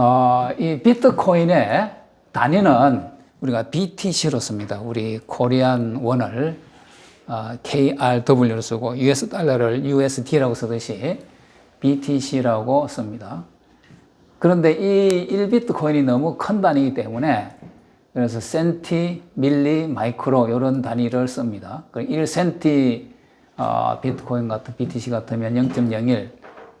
어, 이 비트코인의 단위는 우리가 BTC로 씁니다. 우리 코리안 원을 어, KRW로 쓰고 US 달러를 USD라고 쓰듯이 BTC라고 씁니다. 그런데 이 1비트 코인이 너무 큰 단위이기 때문에 그래서 센티, 밀리, 마이크로 이런 단위를 씁니다. 1센티 어, 비트코인 같은 BTC 같으면 0.01,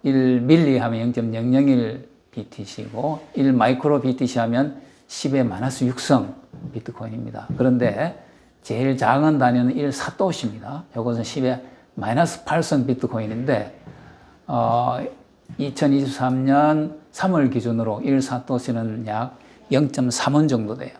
1밀리 하면 0.001 BTC고 1 마이크로 BTC 하면 10의 마이너스 6성 비트코인입니다. 그런데 제일 작은 단위는 1 사토시입니다. 이것은 10의 마이너스 8성 비트코인인데 어, 2023년 3월 기준으로 1 사토시는 약 0.3원 정도 돼요.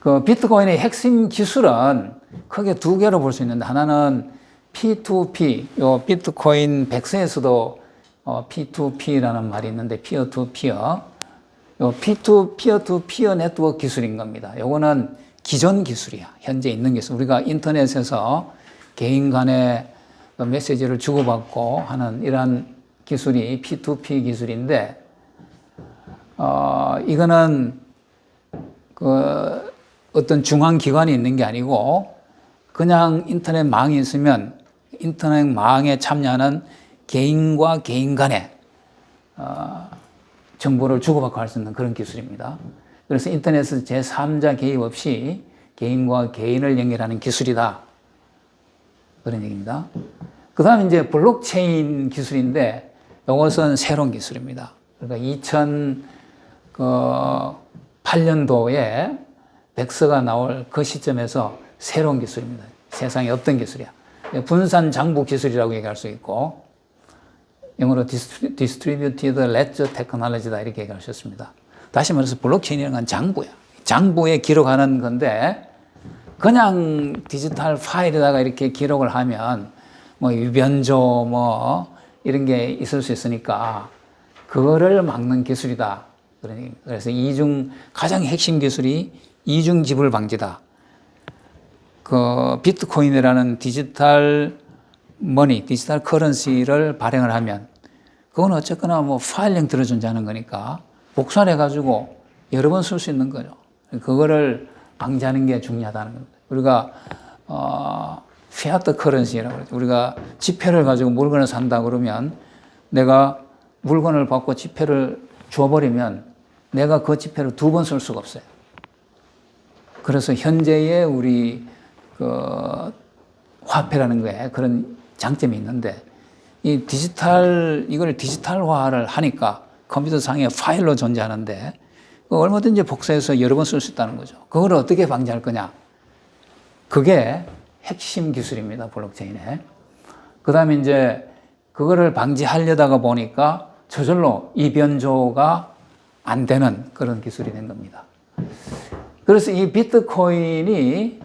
그 비트코인의 핵심 기술은 크게 두 개로 볼 수 있는데 하나는 P2P, 요 비트코인 백서에서도 어, P2P라는 말이 있는데 피어 투 피어. 요 P2 피어 투 피어 네트워크 기술인 겁니다. 요거는 기존 기술이야. 현재 있는 기술. 우리가 인터넷에서 개인 간의 그 메시지를 주고받고 하는 이러한 기술이 P2P 기술인데 어, 이거는 그 어떤 중앙 기관이 있는 게 아니고 그냥 인터넷 망이 있으면 인터넷 망에 참여하는 개인과 개인 간에 어, 정보를 주고받고 할 수 있는 그런 기술입니다. 그래서 인터넷에서 제3자 개입 없이 개인과 개인을 연결하는 기술이다. 그런 얘기입니다. 그 다음에 이제 블록체인 기술인데 이것은 새로운 기술입니다. 그러니까 2008년도에 백서가 나올 그 시점에서 새로운 기술입니다. 세상에 없던 기술이야. 분산 장부 기술이라고 얘기할 수 있고 영어로 디스트리뷰티드 레저 테크놀로지다 이렇게 있습니다. 다시 말해서 블록체인이라는 건 장부야. 장부에 기록하는 건데 그냥 디지털 파일에다가 이렇게 기록을 하면 뭐 유변조 뭐 이런 게 있을 수 있으니까 그거를 막는 기술이다. 그래서 이중 가장 핵심 기술이 이중 지불 방지다. 그 비트코인이라는 디지털 머니, 디지털 커런시를 발행을 하면 그건 어쨌거나 뭐 파일링 들어준다는 거니까 복사해 가지고 여러 번 쓸 수 있는 거죠. 그거를 방지하는 게 중요하다는 겁니다. 우리가 어, 피아트 커런시라고 그러죠. 우리가 지폐를 가지고 물건을 산다 그러면 내가 물건을 받고 지폐를 줘버리면 내가 그 지폐를 두 번 쓸 수가 없어요. 그래서 현재의 우리 그 화폐라는 거에 그런 장점이 있는데 이 디지털 이걸 디지털화를 하니까 컴퓨터 상에 파일로 존재하는데 얼마든지 복사해서 여러 번 쓸 수 있다는 거죠. 그걸 어떻게 방지할 거냐? 그게 핵심 기술입니다. 블록체인에. 그 다음에 이제 그거를 방지하려다가 보니까 저절로 이변조가 안 되는 그런 기술이 된 겁니다. 그래서 이 비트코인이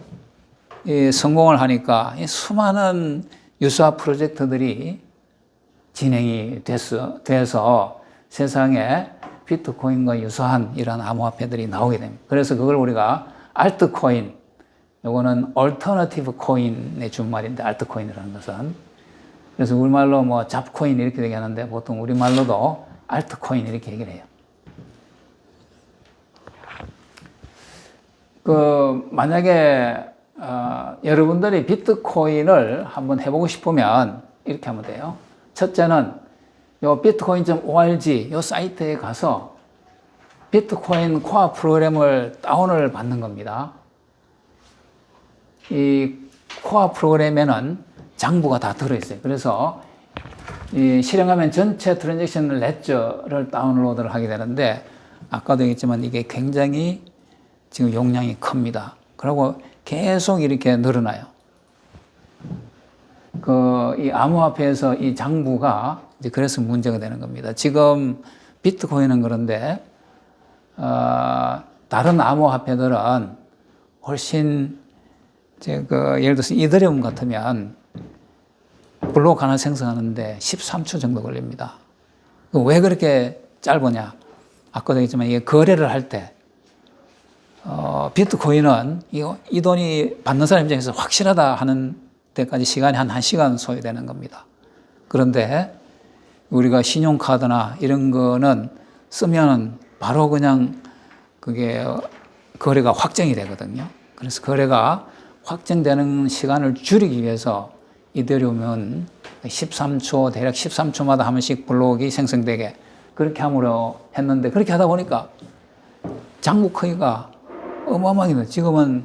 성공을 하니까 수많은 유사 프로젝트들이 진행이 됐어, 돼서 세상에 비트코인과 유사한 이런 암호화폐들이 나오게 됩니다. 그래서 그걸 우리가 알트코인, 요거는 얼터너티브 코인의 준말인데 알트코인이라는 것은 그래서 우리말로 뭐 잡코인 이렇게 얘기하는데 보통 우리말로도 알트코인 이렇게 얘기를 해요. 그 만약에 어, 여러분들이 비트코인을 한번 해보고 싶으면 이렇게 하면 돼요. 첫째는 요 비트코인.org 요 사이트에 가서 비트코인 코어 프로그램을 다운을 받는 겁니다. 이 코어 프로그램에는 장부가 다 들어있어요. 그래서 이 실행하면 전체 트랜잭션 레저를 다운로드를 하게 되는데 아까도 얘기했지만 이게 굉장히 지금 용량이 큽니다. 그리고 계속 이렇게 늘어나요. 그, 이 암호화폐에서 이 장부가 이제 그래서 문제가 되는 겁니다. 지금 비트코인은 그런데, 어, 다른 암호화폐들은 훨씬, 이제 그, 예를 들어서 이더리움 같으면 블록 하나 생성하는데 13초 정도 걸립니다. 왜 그렇게 짧으냐? 아까도 얘기했지만 이게 거래를 할 때, 어, 비트코인은 이, 이 돈이 받는 사람 입장에서 확실하다 하는 때까지 시간이 한 1시간 소요되는 겁니다. 그런데 우리가 신용카드나 이런 거는 쓰면 바로 그냥 그게 거래가 확정이 되거든요. 그래서 거래가 확정되는 시간을 줄이기 위해서 이더리움은 13초, 대략 13초마다 한 번씩 블록이 생성되게 그렇게 함으로 했는데 그렇게 하다 보니까 장부 크기가 어마어마하게 돼. 지금은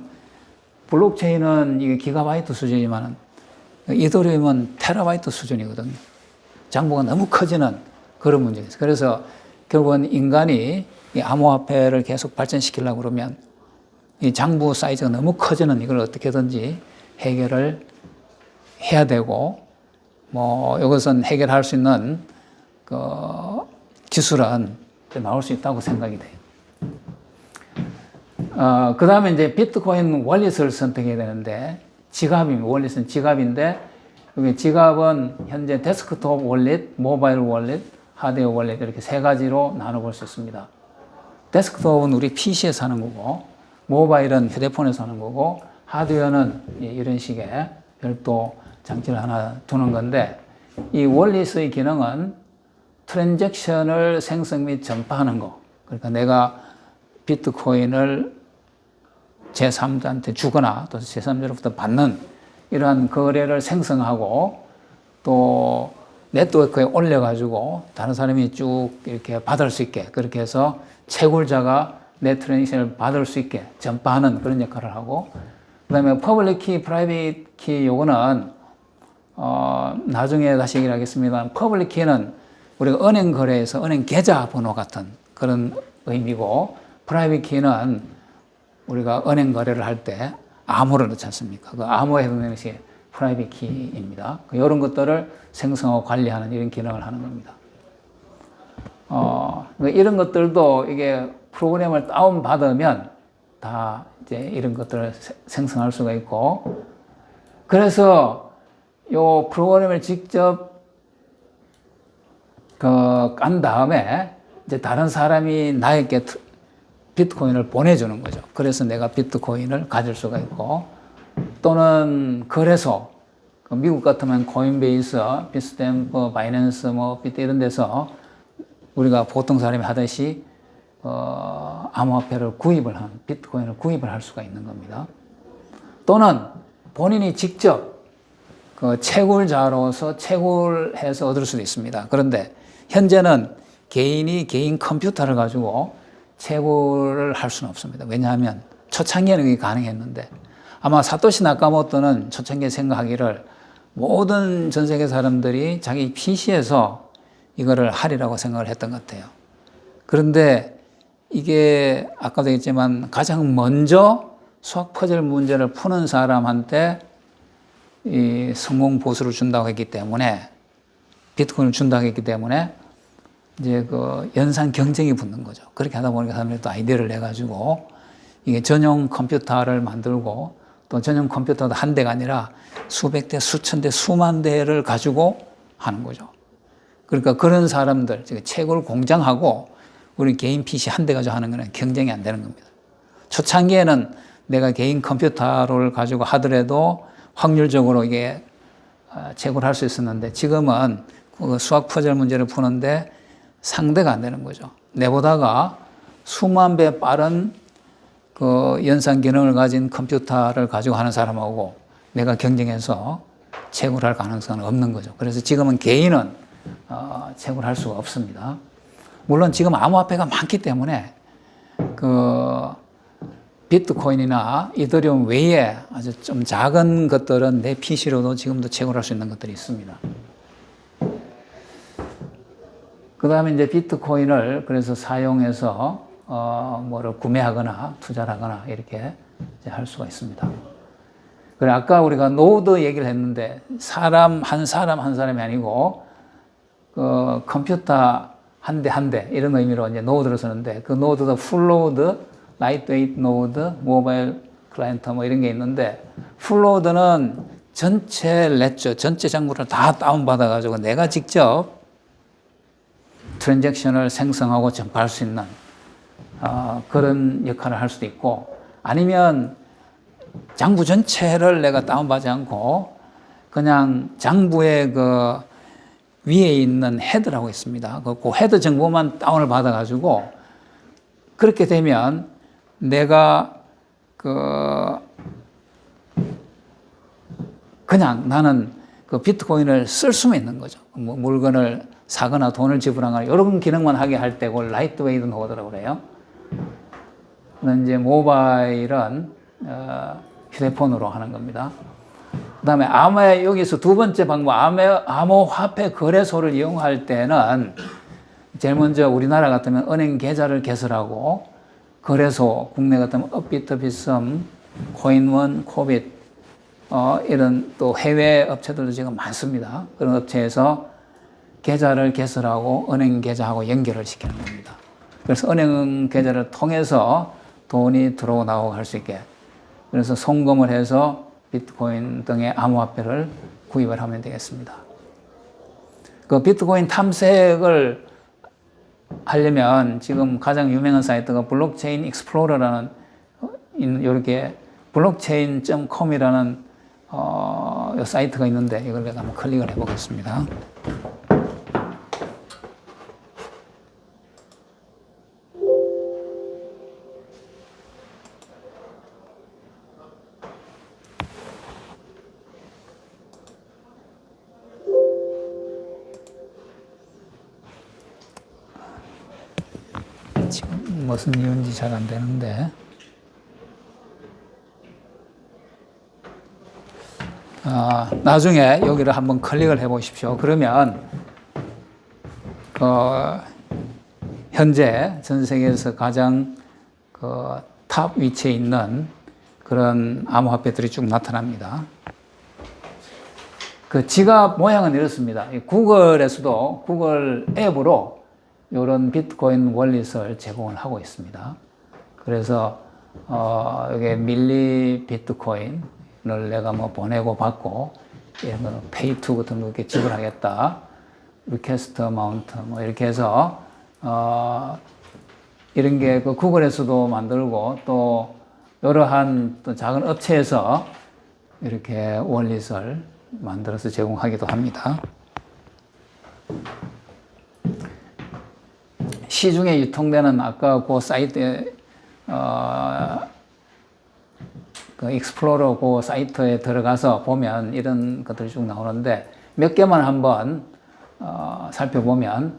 블록체인은 이게 기가바이트 수준이지만 이더리움은 테라바이트 수준이거든요. 장부가 너무 커지는 그런 문제가 있어요. 그래서 결국은 인간이 이 암호화폐를 계속 발전시키려고 그러면 이 장부 사이즈가 너무 커지는 이걸 어떻게든지 해결을 해야 되고 뭐 이것은 해결할 수 있는 그 기술은 나올 수 있다고 생각이 돼요. 어, 그 다음에 이제 비트코인 월릿을 선택해야 되는데 지갑입니다. 월릿은 지갑인데 여기 지갑은 현재 데스크톱 월릿, 모바일 월릿, 하드웨어 월릿 이렇게 세 가지로 나눠볼 수 있습니다. 데스크톱은 우리 PC에서 하는 거고 모바일은 휴대폰에서 하는 거고 하드웨어는 이런 식의 별도 장치를 하나 두는 건데 이 월릿의 기능은 트랜잭션을 생성 및 전파하는 거. 그러니까 내가 비트코인을 제3자한테 주거나 또 제3자로부터 받는 이러한 거래를 생성하고 또 네트워크에 올려가지고 다른 사람이 쭉 이렇게 받을 수 있게 그렇게 해서 채굴자가 내 트랜잭션을 받을 수 있게 전파하는 그런 역할을 하고 그 다음에 퍼블릭 키, 프라이빗 키 요거는 어, 나중에 다시 얘기를 하겠습니다. 퍼블릭 키는 우리가 은행 거래에서 은행 계좌 번호 같은 그런 의미고 프라이빗 키는 우리가 은행 거래를 할 때 암호를 넣지 않습니까? 그 암호에 해당되는 것이 프라이빗 키입니다. 이런 것들을 생성하고 관리하는 이런 기능을 하는 겁니다. 어, 이런 것들도 이게 프로그램을 다운받으면 다 이제 이런 것들을 생성할 수가 있고, 그래서 요 프로그램을 직접 그 깐 다음에 이제 다른 사람이 나에게 비트코인을 보내주는 거죠. 그래서 내가 비트코인을 가질 수가 있고, 또는 거래소, 그 미국 같으면 코인베이스, 비스탬프, 바이낸스, 뭐 비트 이런 데서 우리가 보통 사람이 하듯이 어, 암호화폐를 구입을 한 비트코인을 구입을 할 수가 있는 겁니다. 또는 본인이 직접 그 채굴자로서 채굴해서 얻을 수도 있습니다. 그런데 현재는 개인이 개인 컴퓨터를 가지고 채굴을 할 수는 없습니다. 왜냐하면 초창기에는 그게 가능했는데 아마 사토시 나카모토는 초창기에 생각하기를 모든 전 세계 사람들이 자기 PC에서 이거를 하리라고 생각을 했던 것 같아요. 그런데 이게 아까도 얘기했지만 가장 먼저 수학 퍼즐 문제를 푸는 사람한테 이 성공 보수를 준다고 했기 때문에 비트코인을 준다고 했기 때문에 이제 그 연산 경쟁이 붙는 거죠. 그렇게 하다 보니까 사람들이 또 아이디어를 내가지고 이게 전용 컴퓨터를 만들고 또 전용 컴퓨터도 한 대가 아니라 수백 대, 수천 대, 수만 대를 가지고 하는 거죠. 그러니까 그런 사람들, 채굴 공장하고 우리 개인 PC 한 대 가지고 하는 거는 경쟁이 안 되는 겁니다. 초창기에는 내가 개인 컴퓨터를 가지고 하더라도 확률적으로 이게 채굴할 수 있었는데 지금은 그 수학 퍼즐 문제를 푸는데 상대가 안 되는 거죠. 내보다가 수만 배 빠른 그 연산 기능을 가진 컴퓨터를 가지고 하는 사람하고 내가 경쟁해서 채굴할 가능성은 없는 거죠. 그래서 지금은 개인은 어, 채굴할 수가 없습니다. 물론 지금 암호화폐가 많기 때문에 그 비트코인이나 이더리움 외에 아주 좀 작은 것들은 내 PC로도 지금도 채굴할 수 있는 것들이 있습니다. 그 다음에 이제 비트코인을 그래서 사용해서 어, 뭐를 구매하거나 투자를 하거나 이렇게 할 수가 있습니다. 그래, 아까 우리가 노드 얘기를 했는데 사람, 한 사람 한 사람이 아니고 그 컴퓨터 한 대 한 대 이런 의미로 이제 노드를 쓰는데 그 노드도 풀로드, 라이트웨이트 노드, 모바일 클라이언트 뭐 이런 게 있는데 풀로드는 전체 레저, 전체 장부를 다 다운받아가지고 내가 직접 트랜잭션을 생성하고 전파할 수 있는 어, 그런 역할을 할 수도 있고 아니면 장부 전체를 내가 다운받지 않고 그냥 장부의 그 위에 있는 헤드라고 있습니다. 그, 그 헤드 정보만 다운을 받아가지고 그렇게 되면 내가 그 그냥 나는 그 비트코인을 쓸 수만 있는 거죠. 뭐 물건을 사거나 돈을 지불하거나 이런 기능만 하게 할 때고 라이트웨이드 노드라고 그래요. 그는 이제 모바일은 어, 휴대폰으로 하는 겁니다. 그 다음에 암호 여기서 두 번째 방법 암호, 암호 화폐 거래소를 이용할 때는 제일 먼저 우리나라 같으면 은행 계좌를 개설하고 거래소 국내 같으면 업비트, 비썸, 코인원, 코빗 어, 이런 또 해외 업체들도 지금 많습니다. 그런 업체에서 계좌를 개설하고 은행 계좌하고 연결을 시키는 겁니다. 그래서 은행 계좌를 통해서 돈이 들어오고 나오고 할 수 있게 그래서 송금을 해서 비트코인 등의 암호화폐를 구입을 하면 되겠습니다. 그 비트코인 탐색을 하려면 지금 가장 유명한 사이트가 블록체인 익스플로러라는 이렇게 블록체인.com이라는 어, 사이트가 있는데 이걸 내가 한번 클릭을 해보겠습니다. 잘 안 되는데. 아, 나중에 여기를 한번 클릭을 해 보십시오. 그러면, 어, 현재 전 세계에서 가장 그 탑 위치에 있는 그런 암호화폐들이 쭉 나타납니다. 그 지갑 모양은 이렇습니다. 구글에서도 구글 앱으로 이런 비트코인 월릿을 제공을 하고 있습니다. 그래서 어, 이게 밀리 비트코인을 내가 뭐 보내고 받고 이런 거는 페이투 같은 거 이렇게 지불하겠다. 리퀘스트 마운트 뭐 이렇게 해서 어, 이런 게 그 구글에서도 만들고 또 여러한 또 작은 업체에서 이렇게 월릿을 만들어서 제공하기도 합니다. 시중에 유통되는 아까 그 사이트에 어, 그 익스플로러 그 사이트에 들어가서 보면 이런 것들이 쭉 나오는데 몇 개만 한번 어, 살펴보면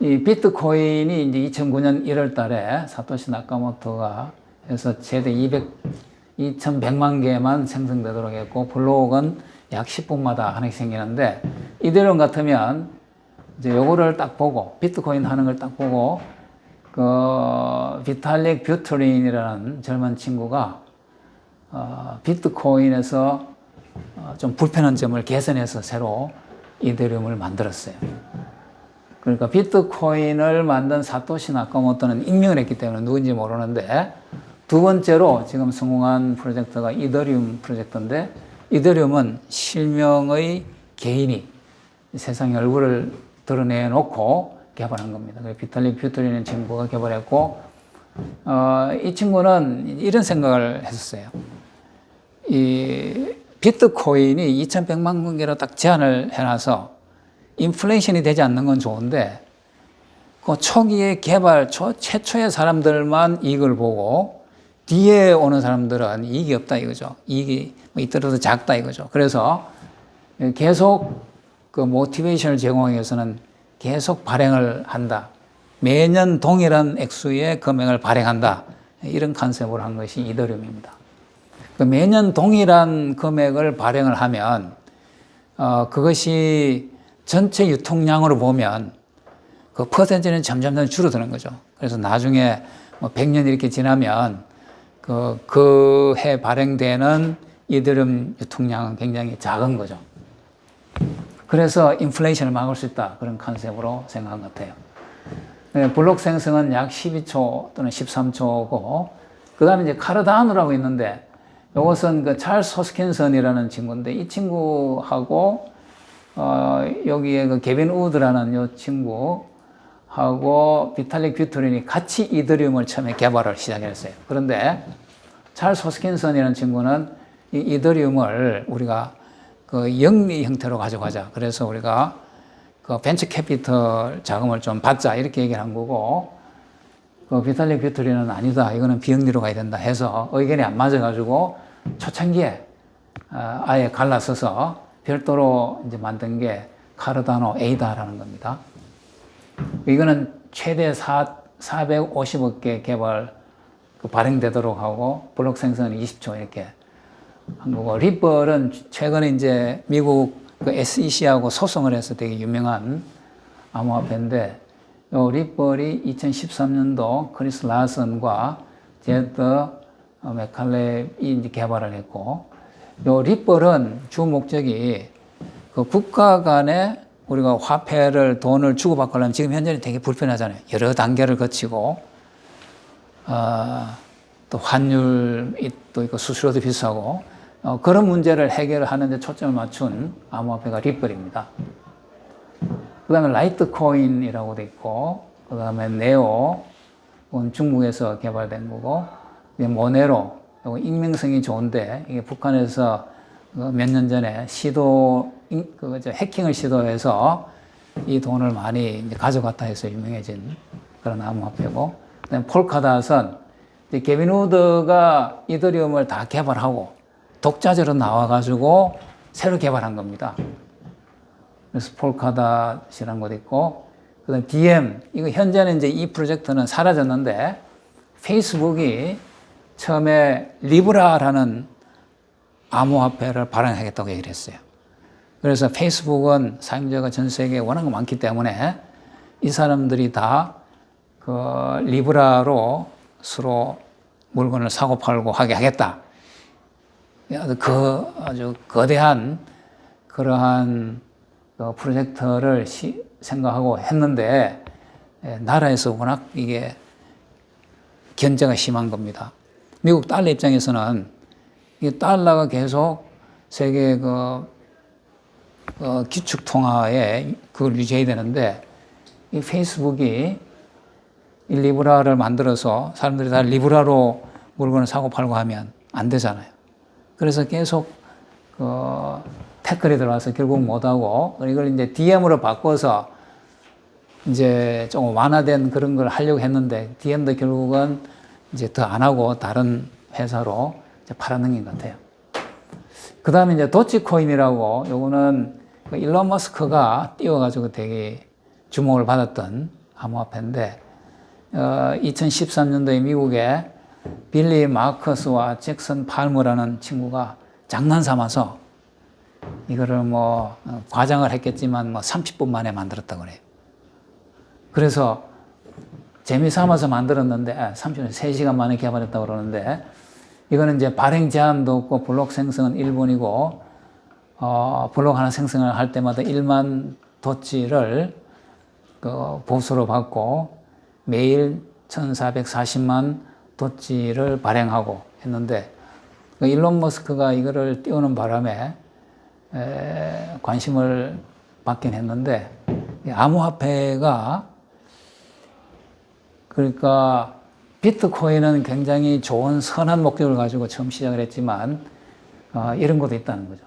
이 비트코인이 이제 2009년 1월 달에 사토시 나카모토가 해서 최대 200, 2100만 개만 생성되도록 했고 블록은 약 10분마다 하나씩 생기는데 이대로 같으면 이제 요거를 딱 보고 비트코인 하는 걸 딱 보고 그 비탈릭 뷰트린이라는 젊은 친구가 어, 비트코인에서 어, 좀 불편한 점을 개선해서 새로 이데리움을 만들었어요. 그러니까 비트코인을 만든 사토시 나카모토는 익명을 했기 때문에 누군지 모르는데 두 번째로 지금 성공한 프로젝트가 이더리움 프로젝트인데 이더리움은 실명의 개인이 세상에 얼굴을 드러내 놓고 개발한 겁니다. 비탈리 퓨터리는 친구가 개발했고 어, 이 친구는 이런 생각을 했었어요. 이 비트코인이 2,100만 개로 딱 제한을 해놔서 인플레이션이 되지 않는 건 좋은데 그 초기에 개발 초, 최초의 사람들만 이익을 보고 뒤에 오는 사람들은 이익이 없다 이거죠. 이익이 뭐 이때로도 작다 이거죠. 그래서 계속 그 모티베이션을 제공하기 위해서는 계속 발행을 한다. 매년 동일한 액수의 금액을 발행한다. 이런 컨셉으로 한 것이 이더리움입니다. 그 매년 동일한 금액을 발행을 하면 어, 그것이 전체 유통량으로 보면 그 퍼센트는 점점 줄어드는 거죠. 그래서 나중에 뭐 100년 이렇게 지나면 그, 그 해 발행되는 이더리움 유통량은 굉장히 작은 거죠. 그래서 인플레이션을 막을 수 있다. 그런 컨셉으로 생각한 것 같아요. 네, 블록 생성은 약 12초 또는 13초고, 그 다음에 이제 카르다노라고 있는데, 이것은 그 찰스 호스킨슨이라는 친구인데, 이 친구하고, 어, 여기에 그 개빈 우드라는 이 친구하고 비탈릭 뷰트린이 같이 이더리움을 처음에 개발을 시작했어요. 그런데 찰스 호스킨슨이라는 친구는 이 이더리움을 우리가 그 영리 형태로 가져가자. 그래서 우리가 그 벤처 캐피털 자금을 좀 받자 이렇게 얘기를 한 거고 그 비탈릭 배터리는 아니다. 이거는 비영리로 가야 된다 해서 의견이 안 맞아가지고 초창기에 아, 아예 갈라서서 별도로 이제 만든 게 카르다노 에이다라는 겁니다. 이거는 최대 4, 450억 개 개발 그 발행되도록 하고 블록 생성은 20초 이렇게 한 거고 리플은 최근에 이제 미국 그 SEC하고 소송을 해서 되게 유명한 암호화폐인데 요 리플이 2013년도 크리스 라슨과 제드 맥칼렙이 이제 개발을 했고 요 리플은 주 목적이 그 국가 간에 우리가 화폐를 돈을 주고받고 하려면 지금 현재는 되게 불편하잖아요. 여러 단계를 거치고 아, 또 환율이 또 있고 수수료도 비싸고 어, 그런 문제를 해결하는 데 초점을 맞춘 암호화폐가 리플입니다. 그 다음에 라이트 코인이라고도 있고 그 다음에 네오 이건 중국에서 개발된 거고 모네로 이거 익명성이 좋은데 이게 북한에서 몇 년 전에 시도 그 해킹을 시도해서 이 돈을 많이 가져갔다 해서 유명해진 그런 암호화폐고 폴카닷은 개빈 우드가 이더리움을 다 개발하고 독자적으로 나와가지고 새로 개발한 겁니다. 그래서 폴카닷이라는 것도 있고, 그 다음 DM, 이거 현재는 이제 이 프로젝트는 사라졌는데, 페이스북이 처음에 리브라라는 암호화폐를 발행하겠다고 얘기를 했어요. 그래서 페이스북은 사용자가 전 세계에 워낙 많기 때문에 이 사람들이 다 그 리브라로 서로 물건을 사고 팔고 하게 하겠다. 그 아주 거대한 그러한 그 프로젝트를 시, 생각하고 했는데 예, 나라에서 워낙 이게 견제가 심한 겁니다. 미국 달러 입장에서는 이 달러가 계속 세계 그 어, 기축 통화에 그걸 유지해야 되는데 이 페이스북이 이 리브라를 만들어서 사람들이 다 리브라로 물건을 사고 팔고 하면 안 되잖아요. 그래서 계속 그 태클이 들어와서 결국 못하고 이걸 이제 DM으로 바꿔서 이제 좀 완화된 그런 걸 하려고 했는데 DM도 결국은 이제 더 안 하고 다른 회사로 이제 팔아넘긴 것 같아요. 그 다음에 이제 도치코인이라고 요거는 그 일론 머스크가 띄워가지고 되게 주목을 받았던 암호화폐인데 어, 2013년도에 미국에 빌리 마커스와 잭슨 팔머라는 친구가 장난 삼아서 이거를 뭐 어, 과장을 했겠지만 뭐 30분 만에 만들었다고 그래요. 그래서 재미 삼아서 만들었는데 30분, 3시간 만에 개발했다고 그러는데 이거는 이제 발행 제한도 없고 블록 생성은 1분이고 어, 블록 하나 생성을 할 때마다 1만 도치를 그 보수로 받고 매일 1440만 도치를 발행하고 했는데 그 일론 머스크가 이거를 띄우는 바람에 에, 관심을 받긴 했는데 암호화폐가 그러니까 비트코인은 굉장히 좋은 선한 목적을 가지고 처음 시작을 했지만 어, 이런 것도 있다는 거죠.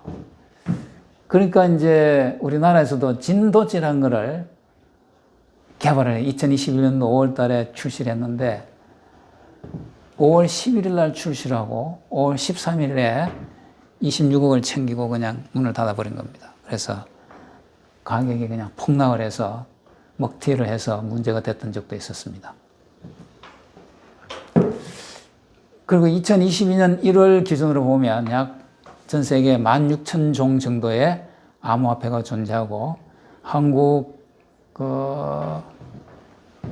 그러니까 이제 우리나라에서도 진도지라는 거를 개발을 2021년도 5월 달에 출시를 했는데 5월 11일 날 출시를 하고 5월 13일에 26억을 챙기고 그냥 문을 닫아버린 겁니다. 그래서 가격이 그냥 폭락을 해서 먹튀를 해서 문제가 됐던 적도 있었습니다. 그리고 2022년 1월 기준으로 보면 약 전 세계 16,000종 정도의 암호화폐가 존재하고 한국 그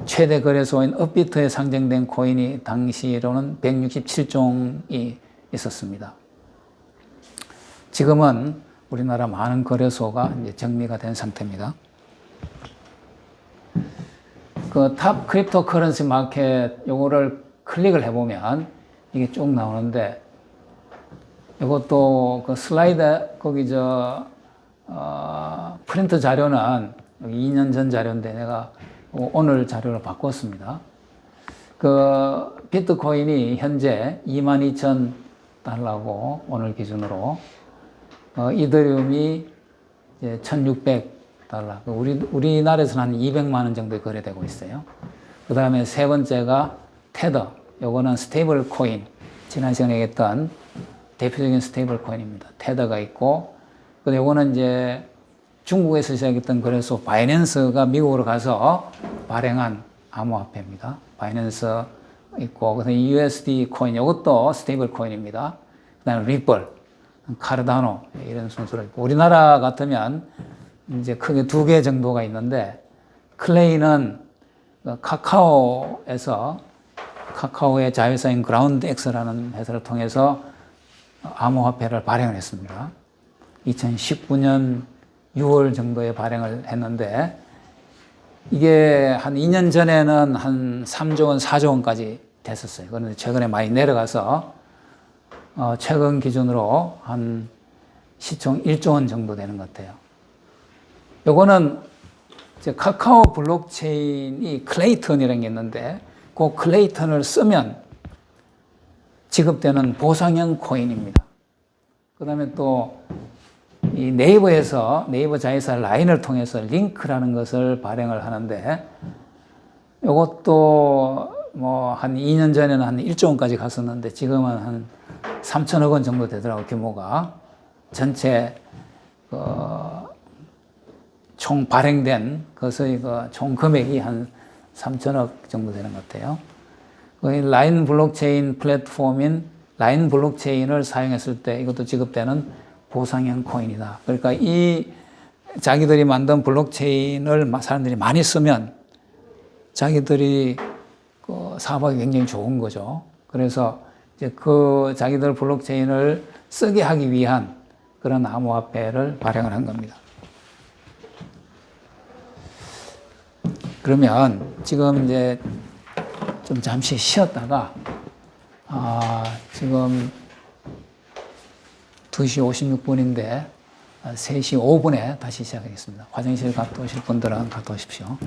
최대 거래소인 업비트에 상장된 코인이 당시로는 167종이 있었습니다. 지금은 우리나라 많은 거래소가 이제 정리가 된 상태입니다. 그 탑 크립토 커런시 마켓 요거를 클릭을 해보면 이게 쭉 나오는데 이것도 그 슬라이드 거기 저 어, 프린트 자료는 2년 전 자료인데 내가 오늘 자료를 바꿨습니다. 그 비트코인이 현재 22,000 달러고 오늘 기준으로 어, 이더리움이 이제 1,600달러. 우리 우리나라에서는 한 200만 원 정도 거래되고 있어요. 그 다음에 세 번째가 테더. 요거는 스테이블 코인. 지난 시간에 얘기했던 대표적인 스테이블 코인입니다. 테더가 있고, 근데 요거는 이제 중국에서 시작했던 거래소 바이낸스가 미국으로 가서 발행한 암호화폐입니다. 바이낸스 있고, 그다음에 USD 코인, 이것도 스테이블 코인입니다. 그 다음에 리플, 카르다노 이런 순서로 있고, 우리나라 같으면 이제 크게 두 개 정도가 있는데 클레이는 그 카카오에서 카카오의 자회사인 그라운드 X라는 회사를 통해서 암호화폐를 발행을 했습니다. 2019년 6월 정도에 발행을 했는데 이게 한 2년 전에는 한 3조 원, 4조 원까지 됐었어요. 그런데 최근에 많이 내려가서 어, 최근 기준으로 한 시총 1조 원 정도 되는 것 같아요. 요거는 카카오 블록체인이 클레이턴이라는 게 있는데 그 클레이턴을 쓰면 지급되는 보상형 코인입니다. 그 다음에 또 이 네이버에서 네이버 자회사 라인을 통해서 링크라는 것을 발행을 하는데 이것도 뭐 한 2년 전에는 한 1조 원까지 갔었는데 지금은 한 3천억 원 정도 되더라고 규모가 전체 어, 총 발행된 것의 그 총 금액이 한 3천억 정도 되는 것 같아요. 거의 라인 블록체인 플랫폼인 라인 블록체인을 사용했을 때 이것도 지급되는 보상형 코인이다. 그러니까 이 자기들이 만든 블록체인을 사람들이 많이 쓰면 자기들이 그 사업하기 굉장히 좋은 거죠. 그래서 이제 그 자기들 블록체인을 쓰게 하기 위한 그런 암호화폐를 발행을 한 겁니다. 그러면 지금 이제 좀 잠시 쉬었다가 아, 지금 2시 56분인데 3시 5분에 다시 시작하겠습니다. 화장실 갔다 오실 분들은 갔다 오십시오.